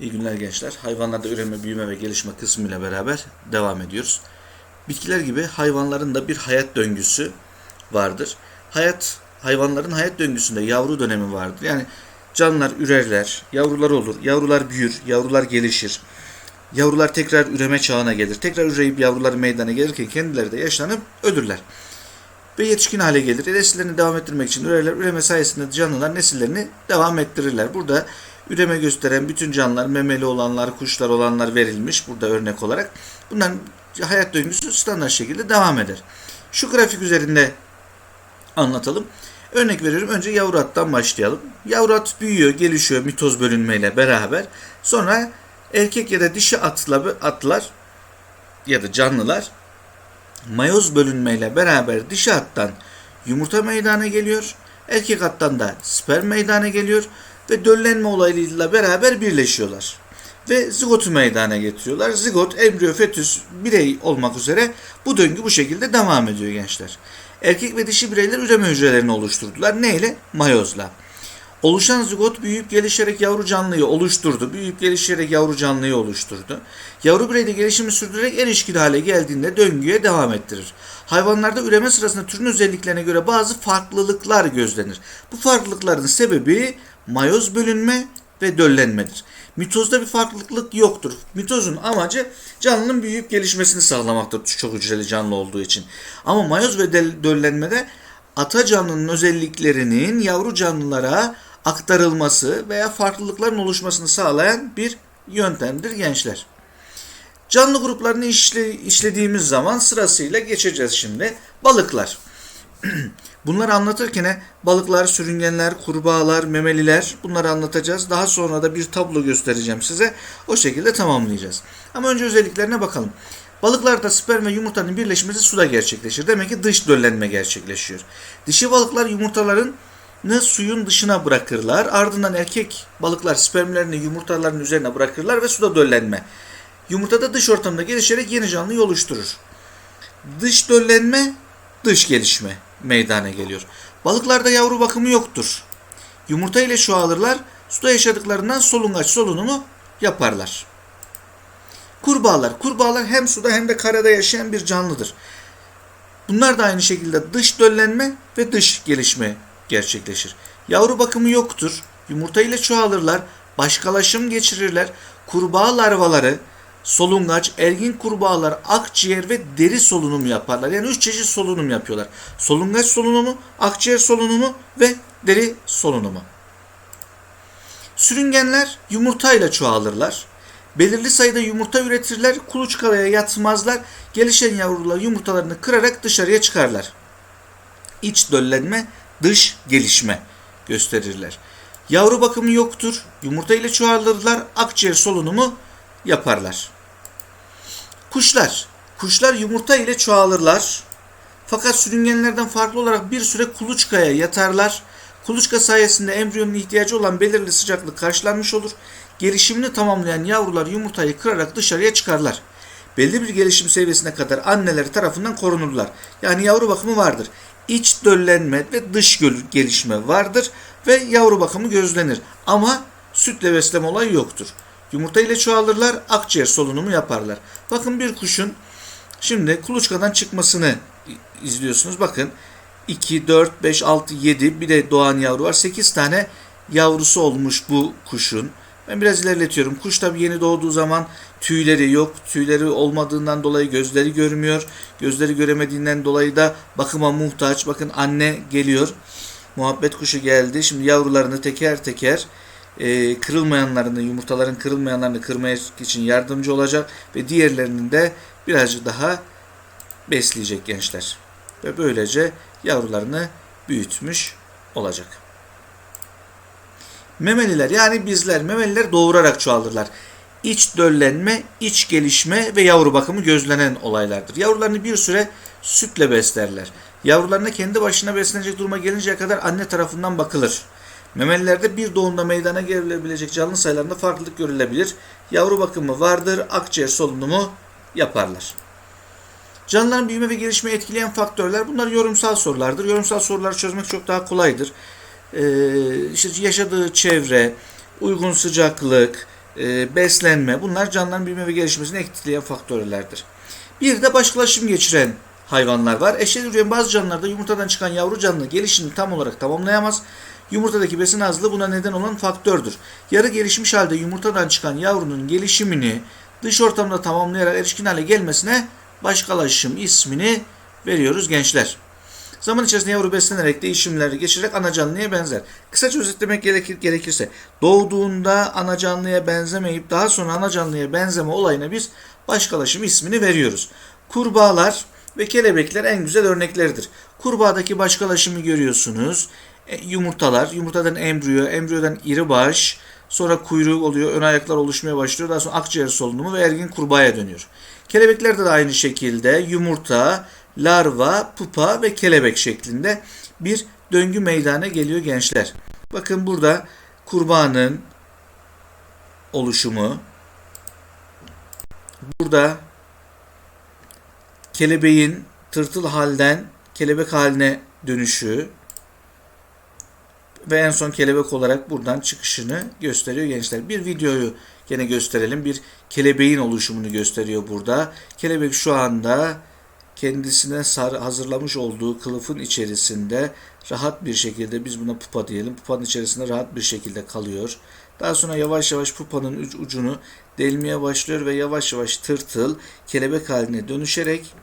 İyi günler gençler. Hayvanlarda üreme, büyüme ve gelişme kısmıyla beraber devam ediyoruz. Bitkiler gibi hayvanların da bir hayat döngüsü vardır. Hayat hayvanların hayat döngüsünde yavru dönemi vardır. Yani canlılar ürerler, yavrular olur, yavrular büyür, yavrular gelişir. Yavrular tekrar üreme çağına gelir. Tekrar üreyip yavruları meydana gelirken kendileri de yaşlanıp ölürler. Ve yetişkin hale gelir. Nesillerini devam ettirmek için ürerler. Üreme sayesinde canlılar nesillerini devam ettirirler. Burada üreme gösteren bütün canlılar, memeli olanlar, kuşlar olanlar verilmiş burada örnek olarak. Bunların hayat döngüsü standart şekilde devam eder. Şu grafik üzerinde anlatalım. Örnek veriyorum. Önce yavru attan başlayalım. Yavru at büyüyor, gelişiyor mitoz bölünmeyle beraber. Sonra erkek ya da dişi atla, atlar ya da canlılar mayoz bölünmeyle beraber dişi attan yumurta meydana geliyor. Erkek attan da sperm meydana geliyor ve döllenme olayıyla beraber birleşiyorlar. Ve zigotu meydana getiriyorlar. Zigot, embriyo, fetüs, birey olmak üzere bu döngü bu şekilde devam ediyor gençler. Erkek ve dişi bireyler üreme hücrelerini oluşturdular. Neyle? Mayozla. Oluşan zigot büyüyüp gelişerek yavru canlıyı oluşturdu. Büyüyüp gelişerek yavru canlıyı oluşturdu. Yavru birey de gelişimi sürdürerek erişkin hale geldiğinde döngüye devam ettirir. Hayvanlarda üreme sırasında türün özelliklerine göre bazı farklılıklar gözlenir. Bu farklılıkların sebebi mayoz bölünme ve döllenmedir. Mitozda bir farklılık yoktur. Mitozun amacı canlının büyüyüp gelişmesini sağlamaktır çok hücreli canlı olduğu için. Ama mayoz ve döllenmede ata canlının özelliklerinin yavru canlılara aktarılması veya farklılıkların oluşmasını sağlayan bir yöntemdir gençler. Canlı gruplarını işle, işlediğimiz zaman sırasıyla geçeceğiz şimdi. Balıklar. Bunları anlatırken balıklar, sürüngenler, kurbağalar, memeliler bunları anlatacağız. Daha sonra da bir tablo göstereceğim size. O şekilde tamamlayacağız. Ama önce özelliklerine bakalım. Balıklarda sperm ve yumurtanın birleşmesi suda gerçekleşir. Demek ki dış döllenme gerçekleşiyor. Dişi balıklar yumurtalarını suyun dışına bırakırlar. Ardından erkek balıklar spermlerini yumurtaların üzerine bırakırlar ve suda döllenme. Yumurtada dış ortamda gelişerek yeni canlıyı oluşturur. Dış döllenme, dış gelişme meydana geliyor. Balıklarda yavru bakımı yoktur. Yumurta ile çoğalırlar. Suda yaşadıklarından solungaç solunumu yaparlar. Kurbağalar. Kurbağalar hem suda hem de karada yaşayan bir canlıdır. Bunlar da aynı şekilde dış döllenme ve dış gelişme gerçekleşir. Yavru bakımı yoktur. Yumurta ile çoğalırlar. Başkalaşım geçirirler. Kurbağa larvaları solungaç, ergin kurbağalar akciğer ve deri solunumu yaparlar. Yani üç çeşit solunum yapıyorlar. Solungaç solunumu, akciğer solunumu ve deri solunumu. Sürüngenler yumurtayla çoğalırlar. Belirli sayıda yumurta üretirler, kuluçkaya yatmazlar. Gelişen yavrular yumurtalarını kırarak dışarıya çıkarlar. İç döllenme, dış gelişme gösterirler. Yavru bakımı yoktur. Yumurta ile çoğalırlar. Akciğer solunumu yaparlar. Kuşlar. Kuşlar yumurta ile çoğalırlar. Fakat sürüngenlerden farklı olarak bir süre kuluçkaya yatarlar. Kuluçka sayesinde embriyonun ihtiyacı olan belirli sıcaklık karşılanmış olur. Gelişimini tamamlayan yavrular yumurtayı kırarak dışarıya çıkarlar. Belli bir gelişim seviyesine kadar anneleri tarafından korunurlar. Yani yavru bakımı vardır. İç döllenme ve dış gelişme vardır ve yavru bakımı gözlenir. Ama sütle besleme olayı yoktur. Yumurta ile çoğalırlar, akciğer solunumu yaparlar. Bakın bir kuşun şimdi kuluçkadan çıkmasını izliyorsunuz. Bakın 2, 4, 5, 6, 7 bir de doğan yavru var. 8 tane yavrusu olmuş bu kuşun. Ben biraz ilerletiyorum. Kuş tabi yeni doğduğu zaman tüyleri yok. Tüyleri olmadığından dolayı gözleri görmüyor. Gözleri göremediğinden dolayı da bakıma muhtaç. Bakın anne geliyor. Muhabbet kuşu geldi. Şimdi yavrularını teker teker e, kırılmayanlarını, yumurtaların kırılmayanlarını kırmaya için yardımcı olacak ve diğerlerinin de birazcık daha besleyecek gençler. Ve böylece yavrularını büyütmüş olacak. Memeliler yani bizler memeliler doğurarak çoğalırlar. İç döllenme, iç gelişme ve yavru bakımı gözlenen olaylardır. Yavrularını bir süre sütle beslerler. Yavrularına kendi başına beslenecek duruma gelinceye kadar anne tarafından bakılır. Memelilerde bir doğumda meydana gelebilecek canlı sayılarında farklılık görülebilir. Yavru bakımı vardır, akciğer solunumu yaparlar. Canlıların büyüme ve gelişmeyi etkileyen faktörler bunlar yorumsal sorulardır. Yorumsal soruları çözmek çok daha kolaydır. Ee, işte yaşadığı çevre, uygun sıcaklık, e, beslenme bunlar canlıların büyüme ve gelişmesini etkileyen faktörlerdir. Bir de başkalaşım geçiren hayvanlar var. Eşit üreyen bazı canlılarda yumurtadan çıkan yavru canlı gelişimini tam olarak tamamlayamaz. Yumurtadaki besin azlığı buna neden olan faktördür. Yarı gelişmiş halde yumurtadan çıkan yavrunun gelişimini dış ortamda tamamlayarak erişkin hale gelmesine başkalaşım ismini veriyoruz gençler. Zaman içerisinde yavru beslenerek değişimleri geçirerek ana canlıya benzer. Kısaca özetlemek gerekir, gerekirse doğduğunda ana canlıya benzemeyip daha sonra ana canlıya benzeme olayına biz başkalaşım ismini veriyoruz. Kurbağalar ve kelebekler en güzel örnekleridir. Kurbağadaki başkalaşımı görüyorsunuz. E, yumurtalar, yumurtadan embriyo, embriyodan iri baş, sonra kuyruk oluyor, ön ayaklar oluşmaya başlıyor. Daha sonra akciğer solunumu ve ergin kurbağaya dönüyor. Kelebeklerde de aynı şekilde yumurta, larva, pupa ve kelebek şeklinde bir döngü meydana geliyor gençler. Bakın burada kurbağanın oluşumu, burada kelebeğin tırtıl halden kelebek haline dönüşü ve en son kelebek olarak buradan çıkışını gösteriyor gençler. Bir videoyu gene gösterelim. Bir kelebeğin oluşumunu gösteriyor burada. Kelebek şu anda kendisine sar, hazırlamış olduğu kılıfın içerisinde rahat bir şekilde biz buna pupa diyelim. Pupanın içerisinde rahat bir şekilde kalıyor. Daha sonra yavaş yavaş pupanın uc- ucunu delmeye başlıyor ve yavaş yavaş tırtıl kelebek haline dönüşerek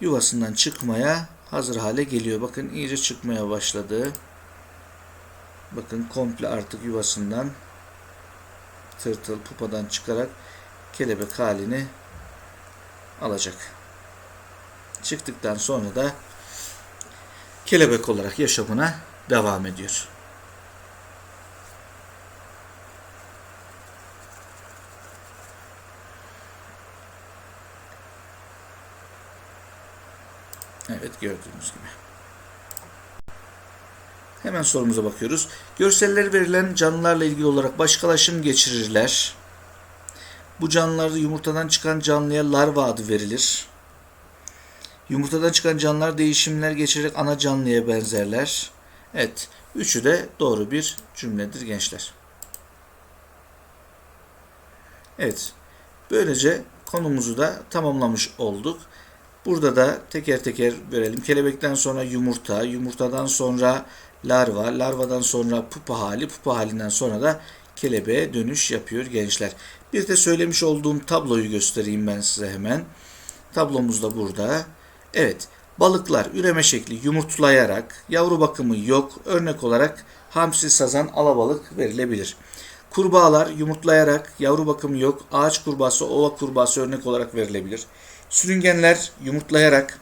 yuvasından çıkmaya hazır hale geliyor. Bakın iyice çıkmaya başladı. Bakın komple artık yuvasından tırtıl pupadan çıkarak kelebek halini alacak. Çıktıktan sonra da kelebek olarak yaşamına devam ediyor. Evet gördüğünüz gibi. Hemen sorumuza bakıyoruz. Görselleri verilen canlılarla ilgili olarak başkalaşım geçirirler. Bu canlılarda yumurtadan çıkan canlıya larva adı verilir. Yumurtadan çıkan canlılar değişimler geçirerek ana canlıya benzerler. Evet, üçü de doğru bir cümledir gençler. Evet, böylece konumuzu da tamamlamış olduk. Burada da teker teker verelim. Kelebekten sonra yumurta, yumurtadan sonra larva, larvadan sonra pupa hali, pupa halinden sonra da kelebeğe dönüş yapıyor gençler. Bir de söylemiş olduğum tabloyu göstereyim ben size hemen. Tablomuz da burada. Evet, balıklar üreme şekli yumurtlayarak, yavru bakımı yok. Örnek olarak hamsi, sazan, alabalık verilebilir. Kurbağalar yumurtlayarak, yavru bakımı yok. Ağaç kurbağası, ova kurbağası örnek olarak verilebilir. Sürüngenler yumurtlayarak,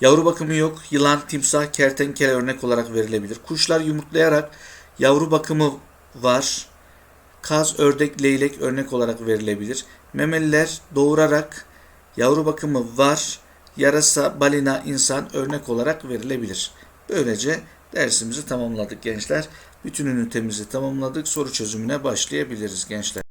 Yavru bakımı yok. Yılan, timsah, kertenkele örnek olarak verilebilir. Kuşlar yumurtlayarak yavru bakımı var. Kaz, ördek, leylek örnek olarak verilebilir. Memeliler doğurarak yavru bakımı var. Yarasa, balina, insan örnek olarak verilebilir. Böylece dersimizi tamamladık gençler. Bütün ünitemizi tamamladık. Soru çözümüne başlayabiliriz gençler.